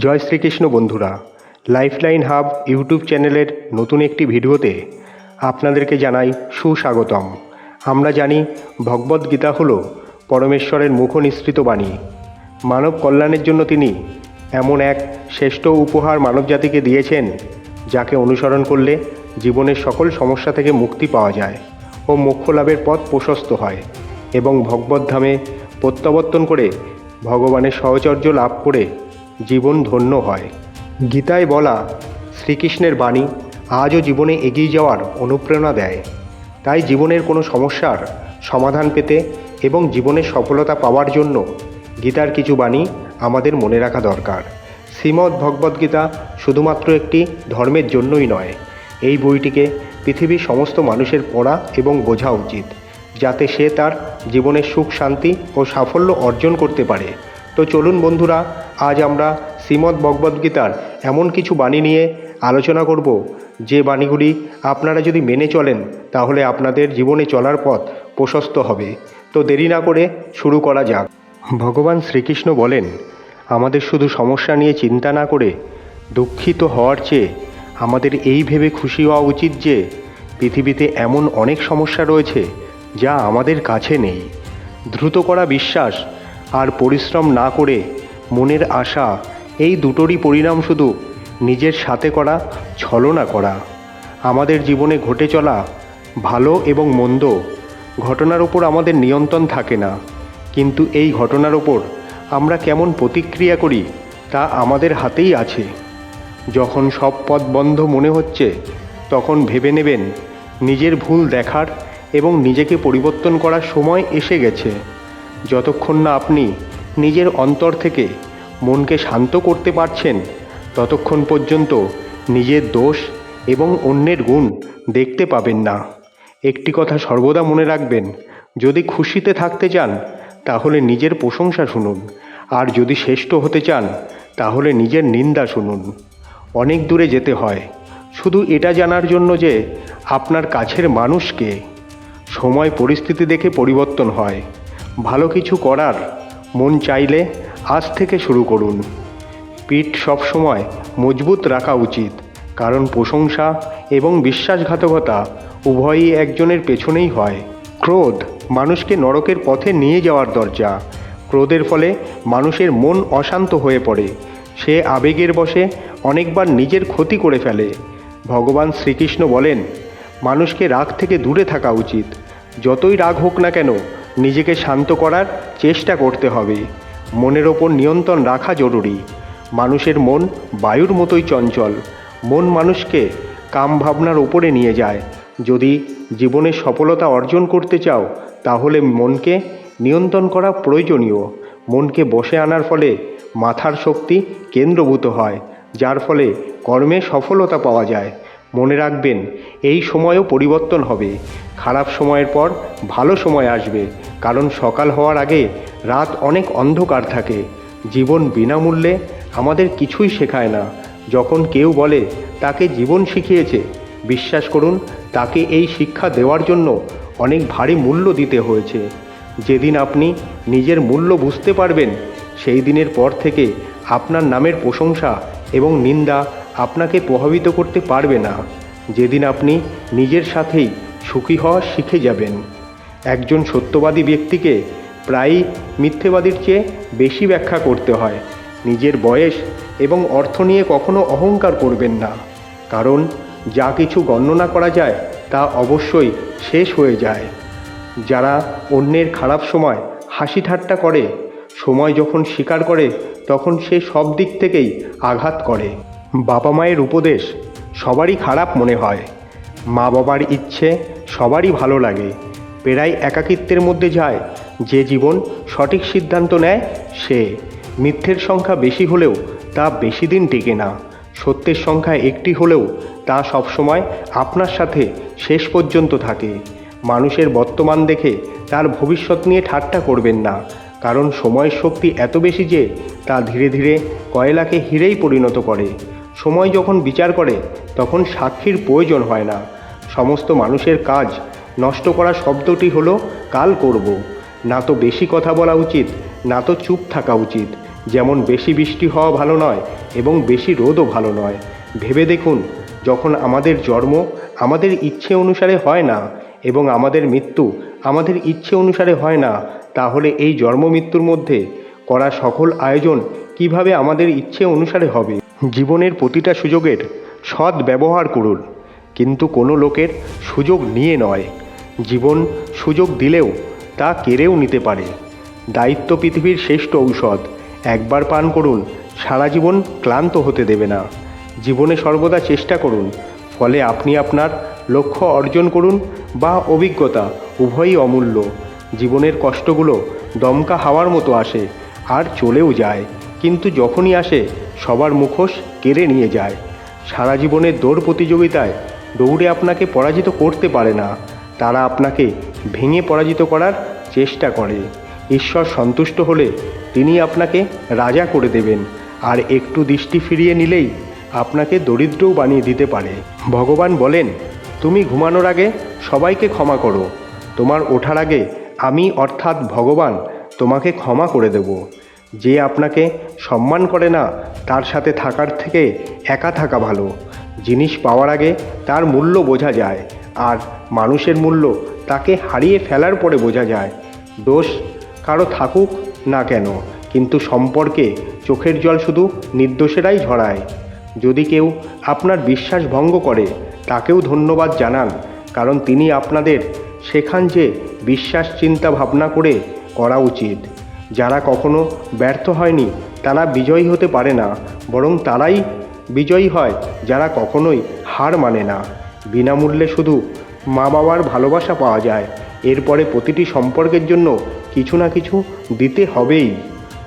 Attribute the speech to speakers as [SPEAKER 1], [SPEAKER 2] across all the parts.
[SPEAKER 1] জয় শ্রীকৃষ্ণ বন্ধুরা lifeline hub YouTube চ্যানেলের নতুন একটি ভিডিওতে আপনাদেরকে জানাই সুস্বাগতম। আমরা জানি ভগবদ্গীতা হল পরমেশ্বরের মুখ নিঃসৃত বাণী। মানব কল্যাণের জন্য তিনি এমন এক শ্রেষ্ঠ উপহার মানবজাতিকে দিয়েছেন, যাকে অনুসরণ করলে জীবনের সকল সমস্যা থেকে মুক্তি পাওয়া যায় ও মোক্ষ লাভের পথ প্রশস্ত হয় এবং ভগবদ্ধামে প্রত্যাবর্তন করে ভগবানের সহচর্য লাভ করে জীবন ধন্য হয়। গীতায় বলা, শ্রীকৃষ্ণের বাণী আজও জীবনে এগিয়ে যাওয়ার অনুপ্রেরণা দেয়। তাই জীবনের কোনো সমস্যার সমাধান পেতে এবং জীবনের সফলতা পাওয়ার জন্য গীতার কিছু বাণী আমাদের মনে রাখা দরকার। শ্রীমদ্ ভগবদ্গীতা শুধুমাত্র একটি ধর্মের জন্যই নয়, এই বইটিকে পৃথিবীর সমস্ত মানুষের পড়া এবং বোঝা উচিত, যাতে সে তার জীবনের সুখ, শান্তি ও সাফল্য অর্জন করতে পারে। তো চলুন বন্ধুরা, আজ আমরা শ্রীমদ্ ভগবদ্গীতার এমন কিছু বাণী নিয়ে আলোচনা করব। যে বাণীগুলি আপনারা যদি মেনে চলেন, তাহলে আপনাদের জীবনে চলার পথ প্রশস্ত হবে। তো দেরি না করে শুরু করা যাক। ভগবান শ্রীকৃষ্ণ বলেন, আমাদের শুধু সমস্যা নিয়ে চিন্তা না করে দুঃখিত হওয়ার চেয়ে আমাদের এই ভেবে খুশি হওয়া উচিত যে পৃথিবীতে এমন অনেক সমস্যা রয়েছে যা আমাদের কাছে নেই। দ্রুত করা বিশ্বাস আর পরিশ্রম না করে মনের আশা, এই দুটোরই পরিণাম শুধু নিজের সাথে করা, ছলনা করা। আমাদের জীবনে ঘটে চলা ভালো এবং মন্দ ঘটনার ওপর আমাদের নিয়ন্ত্রণ থাকে না। কিন্তু এই ঘটনার ওপর আমরা কেমন প্রতিক্রিয়া করি, তা আমাদের হাতেই আছে। যখন সব পথ বন্ধ মনে হচ্ছে, তখন ভেবে নেবেন, নিজের ভুল দেখার এবং নিজেকে পরিবর্তন করার সময় এসে গেছে। যতক্ষণ না আপনি নিজের অন্তর থেকে মনকে শান্ত করতে পারছেন, ততক্ষণ পর্যন্ত নিজের দোষ এবং অন্যের গুণ দেখতে পাবেন না। একটি কথা সর্বদা মনে রাখবেন, যদি খুশিতে থাকতে চান, তাহলে নিজের প্রশংসা শুনুন। আর যদি শ্রেষ্ঠ হতে চান, তাহলে নিজের নিন্দা শুনুন। অনেক দূরে যেতে হয়। শুধু এটা জানার জন্য যে আপনার কাছের মানুষকে সময়, পরিস্থিতি দেখে পরিবর্তন হয়। ভালো কিছু করার মন চাইলে আজ থেকে শুরু করুন। পিঠ সবসময় মজবুত রাখা উচিত, কারণ প্রশংসা এবং বিশ্বাসঘাতকতা উভয়ই একজনের পেছনেই হয়। ক্রোধ মানুষকে নরকের পথে নিয়ে যাওয়ার দরজা। ক্রোধের ফলে মানুষের মন অশান্ত হয়ে পড়ে। সে আবেগের বশে অনেকবার নিজের ক্ষতি করে ফেলে। ভগবান শ্রীকৃষ্ণ বলেন, মানুষকে রাগ থেকে দূরে থাকা উচিত। যতই রাগ হোক না কেন নিজেকে শান্ত করার চেষ্টা করতে হবে। মনের ওপর নিয়ন্ত্রণ রাখা জরুরি। মানুষের মন বায়ুর মতোই চঞ্চল। মন মানুষকে কাম ভাবনার উপরে নিয়ে যায়। যদি জীবনে সফলতা অর্জন করতে চাও, তাহলে মনকে নিয়ন্ত্রণ করা প্রয়োজনীয়। মনকে বসে আনার ফলে মাথার শক্তি কেন্দ্রভূত হয়, যার ফলে কর্মে সফলতা পাওয়া যায়। মনে রাখবেন, এই সময়ও পরিবর্তন হবে। খারাপ সময়ের পর ভালো সময় আসবে, কারণ সকাল হওয়ার আগে রাত অনেক অন্ধকার থাকে। জীবন বিনামূল্যে আমাদের কিছুই শেখায় না। যখন কেউ বলে, তাকে জীবন শিখিয়েছে, বিশ্বাস করুন, তাকে এই শিক্ষা দেওয়ার জন্য অনেক ভারী মূল্য দিতে হয়েছে। যেদিন আপনি নিজের মূল্য বুঝতে পারবেন, সেই দিনের পর থেকে আপনার নামের প্রশংসা এবং নিন্দা আপনাকে প্রভাবিত করতে পারবে না। যেদিন আপনি নিজের সাথেই সুখী হওয়া শিখে যাবেন। একজন সত্যবাদী ব্যক্তিকে প্রায়ই মিথ্যেবাদীর চেয়ে বেশি ব্যাখ্যা করতে হয়। নিজের বয়স এবং অর্থ নিয়ে কখনো অহংকার করবেন না। কারণ যা কিছু গণনা করা যায়, তা অবশ্যই শেষ হয়ে যায়। যারা অন্যের খারাপ সময় হাসি ঠাট্টা করে, সময় যখন স্বীকার করে, তখন সে সব দিক থেকেই আঘাত করে। বাবা মায়ের উপদেশ সবারই খারাপ মনে হয়। মা বাবার ইচ্ছে সবারই ভালো লাগে। প্রায় একাকিত্বের মধ্যে যায়, যে জীবন সঠিক সিদ্ধান্ত নেয়, সে। মিথ্যের সংখ্যা বেশি হলেও তা বেশি দিন টেকে না। সত্যের সংখ্যা একটি হলেও তা সবসময় আপনার সাথে শেষ পর্যন্ত থাকে। মানুষের বর্তমান দেখে তার ভবিষ্যৎ নিয়ে ঠাট্টা করবেন না। কারণ সময়ের শক্তি এত বেশি যে তা ধীরে ধীরে কয়লাকে হিরেই পরিণত করে। সময় যখন বিচার করে, তখন সাক্ষীর প্রয়োজন হয় না। সমস্ত মানুষের কাজ নষ্ট করা শব্দটি হলো, কাল করব। না তো বেশি কথা বলা উচিত, না তো চুপ থাকা উচিত। যেমন বেশি বৃষ্টি হওয়া ভালো নয় এবং বেশি রোদও ভালো নয়। ভেবে দেখুন, যখন আমাদের জন্ম, আমাদের ইচ্ছে অনুসারে হয় না এবং আমাদের মৃত্যু আমাদের ইচ্ছে অনুসারে হয় না, তাহলে এই জন্ম মৃত্যুর মধ্যে করা সকল আয়োজন কীভাবে আমাদের ইচ্ছে অনুসারে হবে? জীবনের প্রতিটা সুযোগের সৎ ব্যবহার করুন। কিন্তু কোনো লোকের সুযোগ নিয়ে নয়। জীবন সুযোগ দিলেও তা কেড়েও নিতে পারে। দায়িত্ব পৃথিবীর শ্রেষ্ঠ ঔষধ। একবার পান করুন, সারা জীবন ক্লান্ত হতে দেবে না। জীবনে সর্বদা চেষ্টা করুন, ফলে আপনি আপনার লক্ষ্য অর্জন করুন বা অভিজ্ঞতা উভয়ই অমূল্য। জীবনের কষ্টগুলো দমকা হাওয়ার মতো আসে, আর চলেও যায়। কিন্তু যখনই আসে সবার মুখোশ কেড়ে নিয়ে যায়। সারা জীবনের দৌড় প্রতিযোগিতায় দৌড়ে আপনাকে পরাজিত করতে পারে না। তারা আপনাকে ভেঙে পরাজিত করার চেষ্টা করে। ঈশ্বর সন্তুষ্ট হলে তিনি আপনাকে রাজা করে দেবেন। আর একটু দৃষ্টি ফিরিয়ে নিলেই আপনাকে দরিদ্রও বানিয়ে দিতে পারে। ভগবান বলেন, তুমি ঘুমানোর আগে সবাইকে ক্ষমা করো। তোমার ওঠার আগে আমি অর্থাৎ ভগবান তোমাকে ক্ষমা করে দেব। যে আপনাকে সম্মান করে না, তার সাথে থাকার থেকে একা থাকা ভালো। জিনিস পাওয়ার আগে তার মূল্য বোঝা যায়, আর মানুষের মূল্য তাকে হারিয়ে ফেলার পরে বোঝা যায়। দোষ কারও থাকুক না কেন, কিন্তু সম্পর্কে চোখের জল শুধু নির্দোষেরাই ঝরায়। যদি কেউ আপনার বিশ্বাস ভঙ্গ করে, তাকেও ধন্যবাদ জানান, কারণ তিনি আপনাদের শেখান যে বিশ্বাস চিন্তা ভাবনা করে করা উচিত। যারা কখনো ব্যর্থ হয়নি, তারা বিজয়ী হতে পারে না, বরং তারাই বিজয়ী হয় যারা কখনোই হার মানে না। বিনামূল্যে শুধু মা বাবার ভালোবাসা পাওয়া যায়, এরপরে প্রতিটি সম্পর্কের জন্য কিছু না কিছু দিতে হবেই।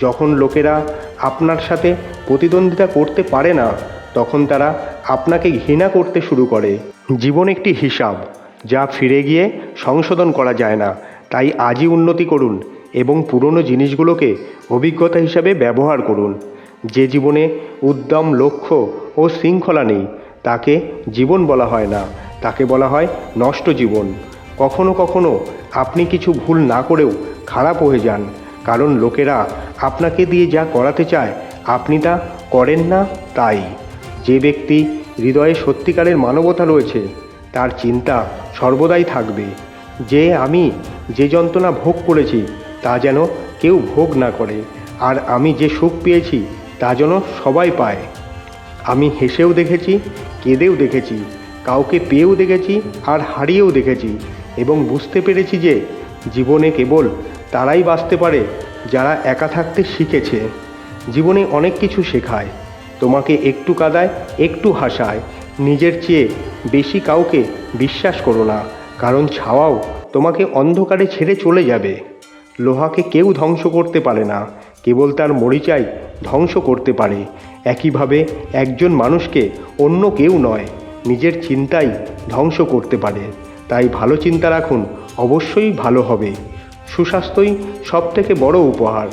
[SPEAKER 1] যখন লোকেরা আপনার সাথে প্রতিদ্বন্দ্বিতা করতে পারে না, তখন তারা আপনাকে ঘৃণা করতে শুরু করে। জীবন একটি হিসাব, যা ফিরে গিয়ে সংশোধন করা যায় না, তাই আজই উন্নতি করুন। এবং পুরনো জিনিসগুলোকে অভিজ্ঞতা হিসাবে ব্যবহার করুন। যে জীবনে উদ্যম, লক্ষ্য ও শৃঙ্খলা নেই, তাকে জীবন বলা হয় না। তাকে বলা হয় নষ্ট জীবন। কখনো কখনো আপনি কিছু ভুল না করেও খারাপ হয়ে যান, কারণ লোকেরা আপনাকে দিয়ে যা করাতে চায়, আপনি তা করেন না তাই। যে ব্যক্তি হৃদয়ে সত্যিকারের মানবতা রয়েছে, তার চিন্তা সর্বদাই থাকবে। যে আমি যে যন্ত্রণা ভোগ করেছি তা যেন কেউ ভোগ না করে। আর আমি যে সুখ পেয়েছি, তা যেন সবাই পায়। আমি হেসেও দেখেছি, কেঁদেও দেখেছি, কাউকে পেয়েও দেখেছি, আর হারিয়েও দেখেছি, এবং বুঝতে পেরেছি যে জীবনে কেবল তারাই বাঁচতে পারে যারা একা থাকতে শিখেছে। জীবনে অনেক কিছু শেখায়। তোমাকে একটু কাদায়, একটু হাসায়। নিজের চেয়ে বেশি কাউকে বিশ্বাস করো না, কারণ ছাওয়াও তোমাকে অন্ধকারে ছেড়ে চলে যাবে। লোহাকে কেউ ধ্বংস করতে পারে না, কেবল তার মরিচাই ধ্বংস করতে পারে। একইভাবে একজন মানুষকে অন্য কেউ নয়, নিজের চিন্তাই ধ্বংস করতে পারে। তাই ভালো চিন্তা রাখুন, অবশ্যই ভালো হবে। সুস্বাস্থ্যই সবথেকে বড় উপহার,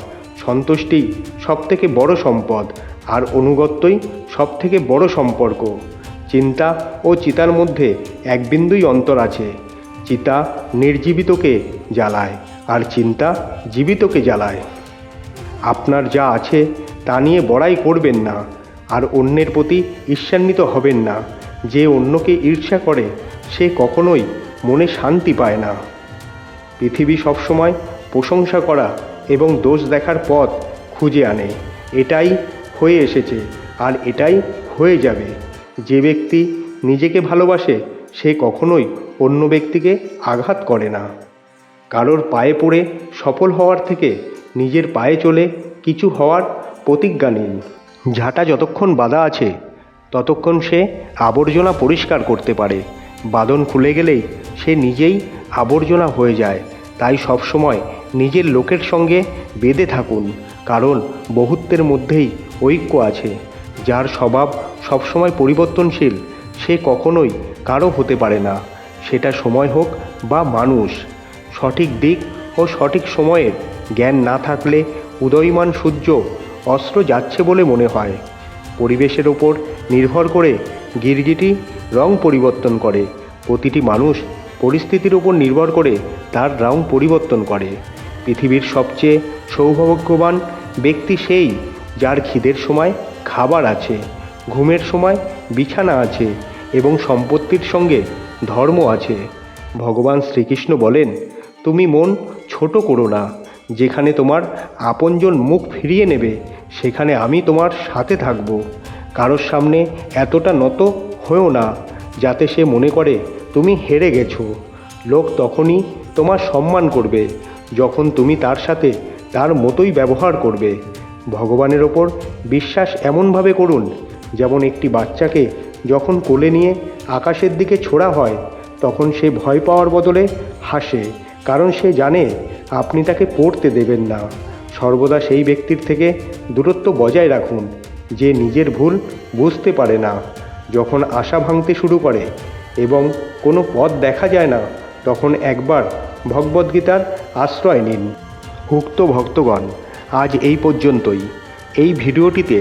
[SPEAKER 1] সন্তুষ্টি সবথেকে বড় সম্পদ, আর অনুগত্যই সবথেকে বড় সম্পর্ক। চিন্তা ও চিতার মধ্যে এক বিন্দুই অন্তর আছে। চিতা নির্জীবিতকে জ্বালায়। আর চিন্তা জীবিতকে জ্বালায়। আপনার যা আছে তা নিয়ে বড়াই করবেন না, আর অন্যের প্রতি ঈর্ষান্বিত হবেন না। যে অন্যকে ঈর্ষা করে, সে কখনোই মনে শান্তি পায় না। পৃথিবী সবসময় প্রশংসা করা এবং দোষ দেখার পথ খুঁজে আনে। এটাই হয়ে এসেছে, আর এটাই হয়ে যাবে। যে ব্যক্তি নিজেকে ভালোবাসে, সে কখনোই অন্য ব্যক্তিকে আঘাত করে না। কারোর পায়ে পড়ে সফল হওয়ার থেকে নিজের পায়ে চলে কিছু হওয়ার প্রতিজ্ঞা নিন। ঝাঁটা যতক্ষণ বাঁধা আছে, ততক্ষণ সে আবর্জনা পরিষ্কার করতে পারে। বাঁধন খুলে গেলেই সে নিজেই আবর্জনা হয়ে যায়। তাই সবসময় নিজের লোকের সঙ্গে বেঁধে থাকুন, কারণ বহুত্বের মধ্যেই ঐক্য আছে। যার স্বভাব সবসময় পরিবর্তনশীল, সে কখনোই কারও হতে পারে না। সেটা সময় হোক বা মানুষ। সঠিক দিক ও সঠিক সময়ের জ্ঞান না থাকলে উদয়মান সূর্য অস্ত্র যাচ্ছে বলে মনে হয়। পরিবেশের ওপর নির্ভর করে গিরগিটি রং পরিবর্তন করে। প্রতিটি মানুষ পরিস্থিতির ওপর নির্ভর করে তার রং পরিবর্তন করে। পৃথিবীর সবচেয়ে সৌভাগ্যবান ব্যক্তি সেই যার খিদের সময় খাবার আছে, ঘুমের সময় বিছানা আছে এবং সম্পত্তির সঙ্গে ধর্ম আছে। ভগবান শ্রীকৃষ্ণ বলেন তুমি মন ছোট করো না। যেখানে তোমার আপনজন মুখ ফিরিয়ে নেবে, সেখানে আমি তোমার সাথে থাকব। কারোর সামনে এতটা নত হয়েও না, যাতে সে মনে করে তুমি হেরে গেছো। লোক তখনই তোমার সম্মান করবে, যখন তুমি তার সাথে তার মতোই ব্যবহার করবে। ভগবানের ওপর বিশ্বাস এমনভাবে করুন, যেমন একটি বাচ্চাকে যখন কোলে নিয়ে আকাশের দিকে ছোড়া হয়, তখন সে ভয় পাওয়ার বদলে হাসে। কারণ সে জানে আপনি তাকে পড়তে দেবেন না। সর্বদা সেই ব্যক্তির থেকে দূরত্ব বজায় রাখুন, যে নিজের ভুল বুঝতে পারে না। যখন আশা ভাঙতে শুরু করে এবং কোনো পথ দেখা যায় না, তখন একবার ভগবদ্গীতার আশ্রয় নিন। উক্ত ভক্তগণ, আজ এই পর্যন্তই। এই ভিডিওটিতে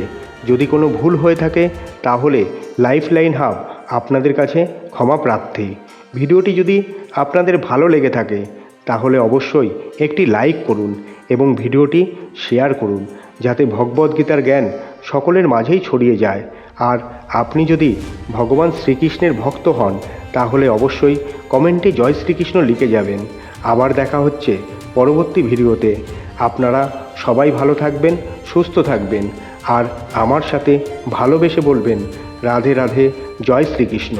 [SPEAKER 1] যদি কোনো ভুল হয়ে থাকে, তাহলে লাইফলাইন হাব আপনাদের কাছে ক্ষমা প্রার্থী। ভিডিওটি যদি আপনাদের ভালো লেগে থাকে তাহলে অবশ্যই একটি লাইক করুন এবং ভিডিওটি শেয়ার করুন, যাতে ভগবদ্গীতার জ্ঞান সকলের মাঝেই ছড়িয়ে যায়। আর আপনি যদি ভগবান শ্রীকৃষ্ণের ভক্ত হন, তাহলে অবশ্যই কমেন্টে জয় শ্রীকৃষ্ণ লিখে যাবেন। আবার দেখা হচ্ছে পরবর্তী ভিডিওতে। আপনারা সবাই ভালো থাকবেন, সুস্থ থাকবেন, আর আমার সাথে ভালোবেসে বলবেন, রাধে রাধে, জয় শ্রীকৃষ্ণ।